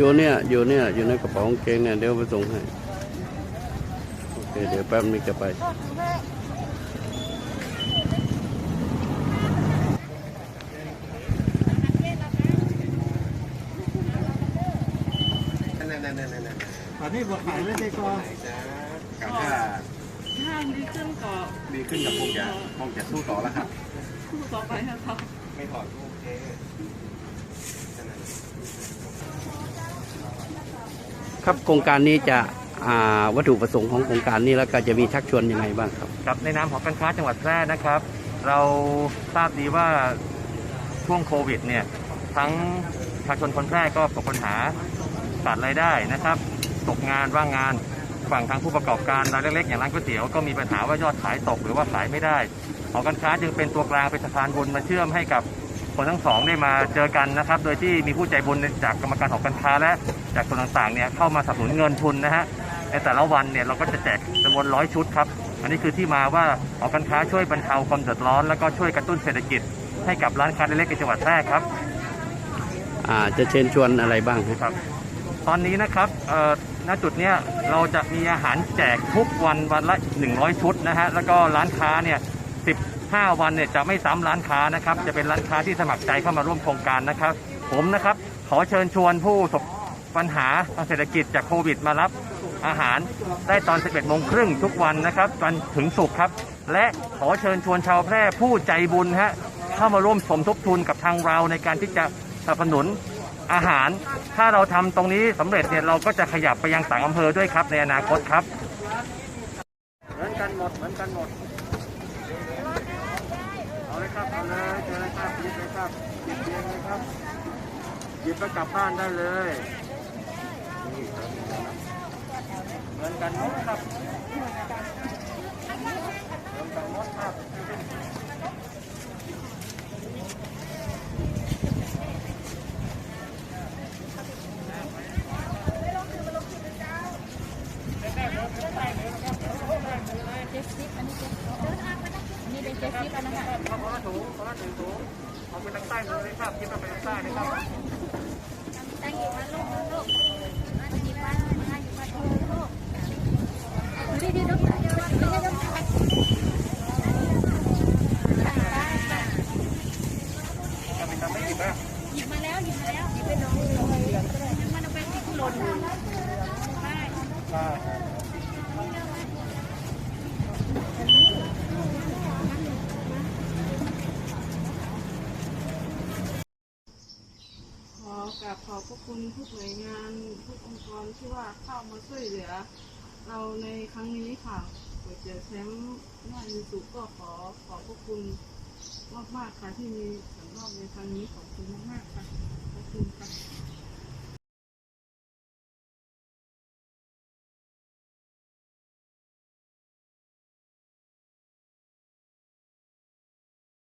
อยู่เนี่ย อยู่เนี่ย อยู่ในกระเป๋ากางเกงเนี่ย เดี๋ยวไปส่งให้ โอเค เดี๋ยวแป๊บนึงจะไป ตอนนี้บวกขายไม่ได้ก็กับถ้าถ้าดีขึ้นก็ดีขึ้นกับคงจะคงจะสู้ต่อแล้วครับคู่ต่อไปนะครับ ไม่ถอดโอเค ครับโครงการนี้จะอ่าวัตถุประสงค์ของโครงการนี้แล้วก็จะมีชักชวนยังไงบ้างครับครับในนามของการค้าจังหวัดแพร่นะครับ เราทราบดีว่าช่วงโควิดเนี่ยทั้งประชาชนคนแพร่ก็ประสบปัญหาขาดรายได้นะครับ ตกงานว่างงานฝั่งทางผู้ประกอบการรายเล็กๆอย่างร้านก๋วยเตี๋ยวก็มีปัญหาว่ายอดขายตกหรือว่าขายไม่ได้หอการค้าจึงเป็นตัวกลางเป็นสะพานบุญมาเชื่อมให้กับ คนทั้งสองได้มาเจอกันนะครับ โดยที่มีผู้ใจบุญจากกรรมการหอการค้าและจากส่วนต่างๆเนี่ยเข้ามาสนับสนุนเงินทุนนะฮะในแต่ละวันเนี่ยเราก็จะแจกจำนวนร้อยชุดครับ อันนี้คือที่มาว่าหอการค้าช่วยบรรเทาความเดือดร้อน แล้วก็ช่วยกระตุ้นเศรษฐกิจ ให้กับร้านค้าเล็กๆในจังหวัดแพร่ครับอ่าจะเชิญชวนอะไรบ้างครับครับตอนนี้นะครับเอ่อณจุดเนี้ยเราจะมีอาหารแจกทุกวันวันละ 100 ชุดนะฮะแล้วก็ร้านค้าเนี่ย 5 วันเนี่ยจะไม่ซ้ำร้านค้านะครับ จะเป็นร้านค้าที่สมัครใจเข้ามาร่วมโครงการนะครับ ผมนะครับขอเชิญชวนผู้ประสบปัญหาทางเศรษฐกิจจากโควิดมารับอาหารได้ตอน 11โมงครึ่งทุกวันนะครับจนถึงสุกครับ และขอเชิญชวนชาวแพร่ผู้ใจบุญฮะเข้ามาร่วมสมทบทุนกับทางเราในการที่จะสนับสนุนอาหาร ถ้าเราทำตรงนี้สำเร็จเนี่ยเราก็จะขยับไปยังต่างอำเภอด้วยครับในอนาคตครับ เหมือนกันหมดเหมือนกันหมด ครับเอาเลยเจอเลยครับหยิบเลยครับหยิบเองเลยครับหยิบแล้วกลับบ้านได้เลยนี่ครับเหมือนกันหมดครับเหมือนกันหมดครับเจ็ดสิบอันนี้เจ็ดสิบอันนี้เป็นเจ็ดสิบอันนั้น ค่ะเอาคนละถุงคนถึงถุงเอาไปทางใต้เลยครับคิดว่าไปทางใต้เลยครับตั้งอยู่มาลูกลูกมาอยู่บ้านมาอยู่บ้านลูกลูกดีดีลูกเดี๋ยวเดี๋ยวเดี๋ยวเอาไปทำไม่ผิดนะหยิบมาแล้วหยิบมาแล้วหยิบไปลงลงยังมันเอาไปที่หล่นใช่ ข อบขอบพระคุณทุกหน่วยงานทุกองค์กรที่ว่าเข้ามาช่วยเหลือ เราในครั้งนี้ค่ะก๋วยเตี๋ยวแชมป์หน้ายูสุก็ขอขอบพระคุณมากมากค่ะที่มีส่วนร่วมในครั้งนี้ขอบคุณมากมากค่ะขอบคุณค่ะ